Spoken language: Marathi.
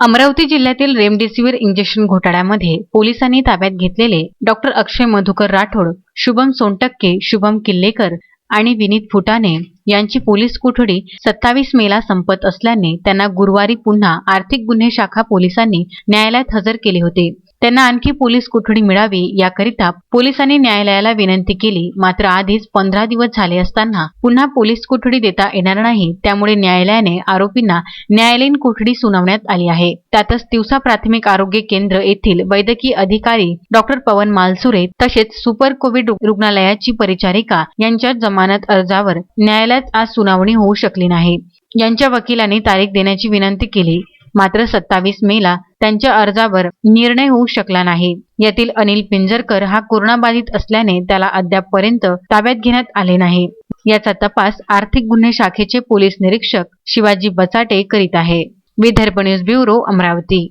अमरावती जिल्ह्यातील रेमडेसिवीर इंजेक्शन घोटाळ्यामध्ये पोलिसांनी ताब्यात घेतलेले डॉक्टर अक्षय मधुकर राठोड शुभम सोनटक्के शुभम किल्लेकर आणि विनीत फुटाणे यांची पोलीस कोठडी सत्तावीस मेला संपत असल्याने त्यांना गुरुवारी पुन्हा आर्थिक गुन्हे शाखा पोलिसांनी न्यायालयात हजर केले होते. त्यांना आणखी पोलीस कोठडी मिळावी याकरिता पोलिसांनी न्यायालयाला विनंती केली. मात्र आधीच पंधरा दिवस झाले असताना पुन्हा पोलीस कोठडी देता येणार नाही. त्यामुळे न्यायालयाने आरोपींना न्यायालयीन कोठडी सुनावण्यात आली आहे. त्यातच दिवसा प्राथमिक आरोग्य केंद्र येथील वैद्यकीय अधिकारी डॉक्टर पवन मालसुरे तसेच सुपर कोविड रुग्णालयाची परिचारिका यांच्या जमानत अर्जावर न्यायालयात आज सुनावणी होऊ शकली नाही. यांच्या वकिलांनी तारीख देण्याची विनंती केली. मात्र सत्तावीस मेला त्यांच्या अर्जावर निर्णय होऊ शकला नाही. यातील अनिल पिंजरकर हा कोरोनाबाधित असल्याने त्याला अद्यापपर्यंत ताब्यात घेण्यात आले नाही. याचा तपास आर्थिक गुन्हे शाखेचे पोलीस निरीक्षक शिवाजी बचाटे करीत आहे. Vidarbha news bureau Amravati.